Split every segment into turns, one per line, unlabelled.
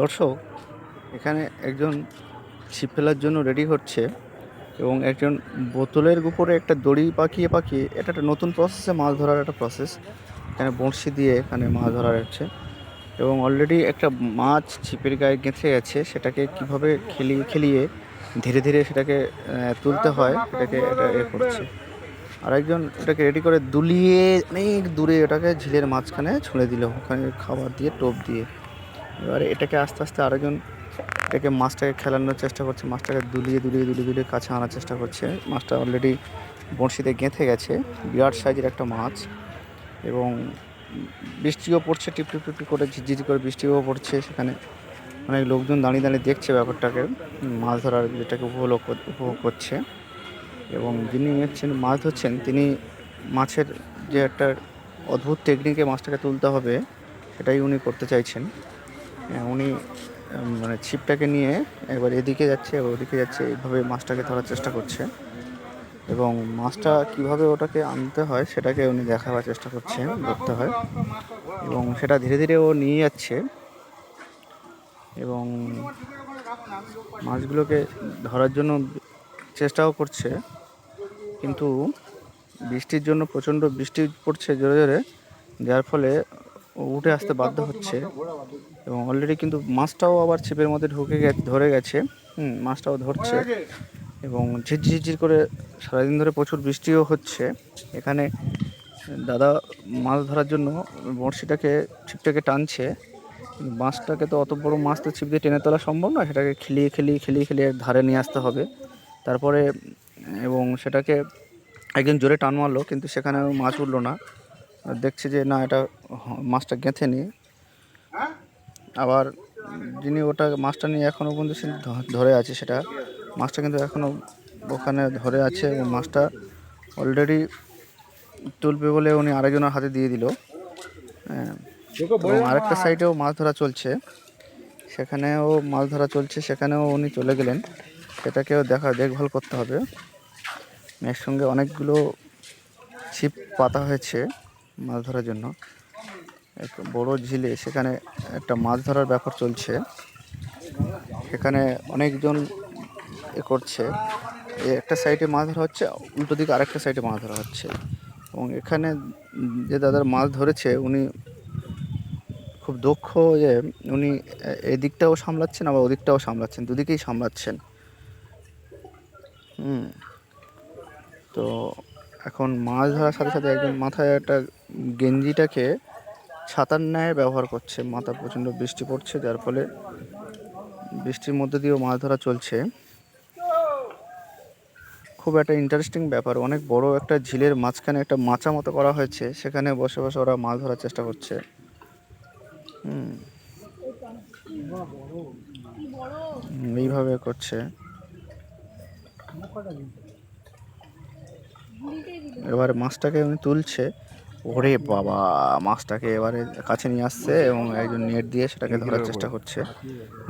দর্শক, এখানে একজন ছিপ ফেলার জন্য রেডি হচ্ছে এবং একজন বোতলের উপরে একটা দড়ি পাকিয়ে পাকিয়ে, এটা একটা নতুন প্রসেসে মাছ ধরার একটা প্রসেস এখানে বড়শি দিয়ে এখানে মাছ ধরা যাচ্ছে এবং অলরেডি একটা মাছ ছিপের গায়ে গেঁথে গেছে, সেটাকে কীভাবে খেলিয়ে খেলিয়ে ধীরে ধীরে সেটাকে তুলতে হয়, সেটাকে এটা এ করছে। আরেকজন এটাকে রেডি করে দুলিয়ে অনেক দূরে ওটাকে ঝিলের মাঝখানে ছুঁড়ে দিল, ওখানে খাবার দিয়ে টোপ দিয়ে। এবারে এটাকে আস্তে আস্তে আরেকজন এটাকে মাছটাকে খেলানোর চেষ্টা করছে, মাছটাকে দুলিয়ে দুলিয়ে দুলিয়ে দুলিয়ে কাছে আনার চেষ্টা করছে। মাছটা অলরেডি বড়শিতে গেঁথে গেছে, বিরাট সাইজের একটা মাছ এবং বৃষ্টিও পড়ছে, টিপ টিপ করে, ঝিরঝির করে বৃষ্টিও পড়ছে সেখানে। অনেক লোকজন দাঁড়িয়ে দাঁড়িয়ে দেখছে ব্যাপারটাকে, মাছ ধরার যেটাকে উপভোগ উপভোগ করছে এবং যিনি হচ্ছেন, মাছ ধরছেন, তিনি মাছের যে একটা অদ্ভুত টেকনিকে মাছটাকে তুলতে হবে, সেটাই উনি করতে চাইছেন। উনি মানে ছিপটাকে নিয়ে একবার এদিকে যাচ্ছে একবার ওদিকে যাচ্ছে, এইভাবে মাছটাকে ধরার চেষ্টা করছে। এবং মাছটা কীভাবে ওটাকে আনতে হয়, সেটাকে উনি দেখাবার চেষ্টা করছে, ধরতে হয়। এবং সেটা ধীরে ধীরে ও নিয়ে যাচ্ছে। এবং মাছগুলোকে ধরার জন্য চেষ্টাও করছে। কিন্তু বৃষ্টির জন্য প্রচণ্ড বৃষ্টি পড়ছে জোরে জোরে, যার ফলে ও উঠে আসতে বাধ্য হচ্ছে। এবং অলরেডি কিন্তু মাছটাও আবার ছিপের মধ্যে ঢুকে গে ধরে গেছে। হুম, মাছটাও ধরছে। এবং ঝিরঝির ঝিরঝির করে সারাদিন ধরে প্রচুর বৃষ্টিও হচ্ছে। এখানে দাদা মাছ ধরার জন্য বড়শিটাকে, ছিপটাকে টানছে। মাছটাকে তো অত বড় মাছ তো ছিপ দিয়ে টেনে তোলা সম্ভব না সেটাকে খেলিয়ে খেলিয়ে খেলিয়ে খেলিয়ে ধারে নিয়ে আসতে হবে। তারপরে এবং সেটাকে একজন জোরে টান মারলো, কিন্তু সেখানে মাছ উঠল না। দেখছে যে না, এটা মাছটা গেঁথে নি। আবার যিনি ওটা মাছটা নিয়ে এখনও পর্যন্ত সে ধরে আছে সেটা, মাছটা কিন্তু এখনও ওখানে ধরে আছে এবং মাছটা অলরেডি তুলবে বলে উনি আরেকজনের হাতে দিয়ে দিল। হ্যাঁ এবং আরেকটা সাইডেও মাছ ধরা চলছে। সেখানেও মাছ ধরা চলছে, সেখানেও উনি চলে গেলেন। সেটাকেও দেখা, দেখভাল করতে হবে। এর সঙ্গে অনেকগুলো ছিপ পাতা হয়েছে। মাছ ধরার জন্য। এক বড় ঝিলে, সেখানে একটা মাছ ধরার ব্যাপার চলছে। সেখানে অনেকজন এ করছে। একটা সাইডে মাছ ধরা হচ্ছে, উল্টো দিকে আরেকটা সাইডে মাছ ধরা হচ্ছে। এবং এখানে যে দাদার মাছ ধরেছে, উনি খুব দক্ষ যে উনি এদিকটাও সামলাচ্ছেন আবার ওদিকটাও সামলাচ্ছেন, দুদিকেই সামলাচ্ছেন। হুম। তো এখন মাছ ধরার সাথে সাথে একজন মাথায় একটা গেঞ্জিটাকে ছাতার ন্যায় ব্যবহার করছে। মাথা প্রচণ্ড বৃষ্টি পড়ছে, যার ফলে বৃষ্টির মধ্যে দিয়েও মাছ ধরা চলছে। খুব একটা ইন্টারেস্টিং ব্যাপার। অনেক বড় একটা ঝিলের মাঝখানে একটা মাচা মতো করা হয়েছে। সেখানে বসে বসে ওরা মাছ ধরার চেষ্টা করছে। এইভাবে করছে। এবারে মাছটাকে উনি তুলছে। ওরে বাবা মাছটাকে এবারে কাছে নিয়ে আসছে এবং একজন নেট দিয়ে সেটাকে ধরার চেষ্টা করছে।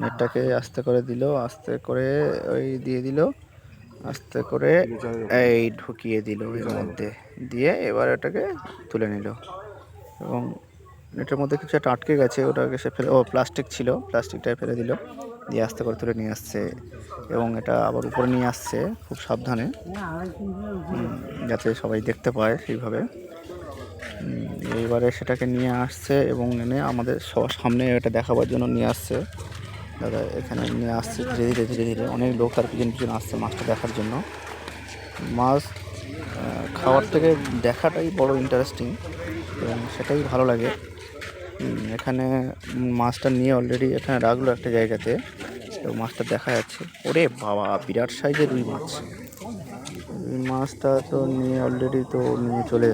নেটটাকে আস্তে করে দিল আস্তে করে ওই দিয়ে দিল আস্তে করে এই ঢুকিয়ে দিল এর মধ্যে। দিয়ে এবার ওটাকে তুলে নিল। এবং নেটের মধ্যে কিছু একটা আটকে গেছে ওটাকে সে ফেলে ও প্লাস্টিক ছিল প্লাস্টিকটাই ফেলে দিল। দিয়ে আস্তে করে তুলে নিয়ে আসছে এবং এটা আবার উপরে নিয়ে আসছে খুব সাবধানে। যাতে সবাই দেখতে পায় সেইভাবে। এইবারে সেটাকে নিয়ে আসছে এবং এনে আমাদের সবার সামনে এটা দেখাবার জন্য নিয়ে আসছে। দাদা, এখানে নিয়ে আসছে ধীরে ধীরে ধীরে ধীরে। অনেক লোক তার পিছন পিছন আসছে মাছটা দেখার জন্য। মাছ খাওয়ার থেকে দেখাটাই বড় ইন্টারেস্টিং এবং সেটাই ভালো লাগে। এখানে মাছটা নিয়ে অলরেডি এখানে রাখল একটা জায়গাতে। তো মাছটা দেখা যাচ্ছে। ওরে বাবা, বিরাট সাইজের রুই মাছ। রুই মাছটা তো নিয়ে অলরেডি তো নিয়ে চলে